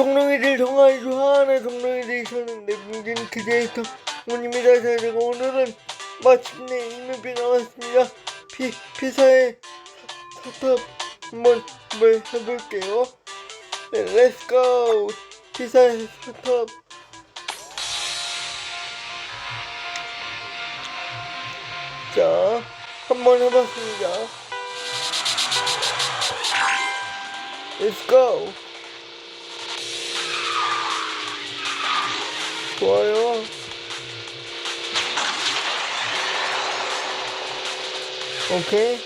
동룡이들 정말 좋아하는 동룡이들이 있었는데 문제는 문입니다. 자, 제가 오늘은 마침내 이맵이 나왔습니다. 피, 피사의 사- 사탑 한번 한번 해볼게요. 네, 렛츠고! 피사의 사탑. 자, 한번 해봤습니다. Go! 좋아요. 오케이.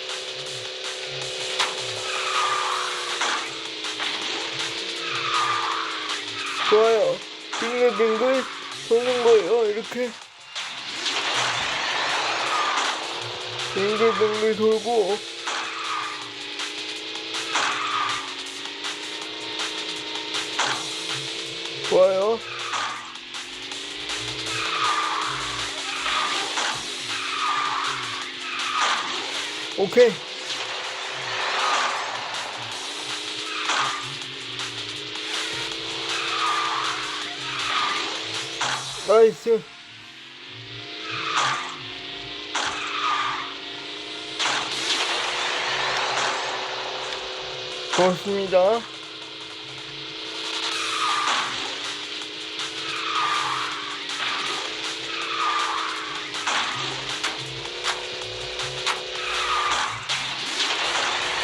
좋아요. 빙글빙글 도는 거예요. 이렇게. 빙글빙글 돌고. 좋아요. 오케이. 나이스. 고맙습니다.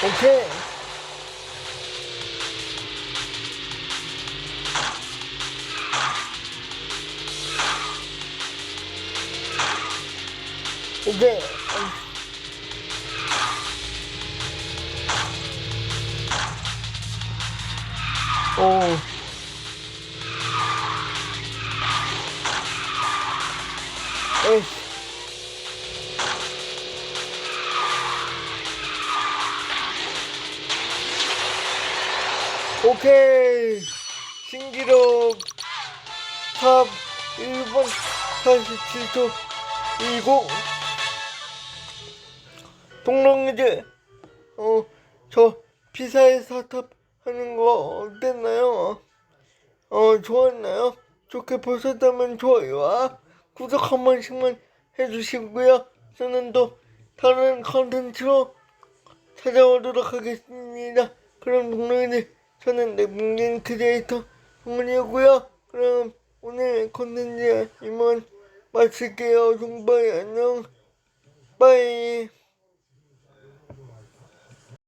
오케이. 오케이. 오. 에이씨. 오케이 신기록 탑 1분 47초 20 동롱이들 어저 피사의 사탑 하는 거 어땠나요? 어 좋았나요? 좋게 보셨다면 좋아요와 구독 한 번씩만 해주시고요 저는 또 다른 컨텐츠로 찾아오도록 하겠습니다. 그럼 동료들 저는 내문진 크리에이터 동훈이었고요. 그럼 오늘 콘텐츠 이만 마칠게요. 종바이 안녕. 바이.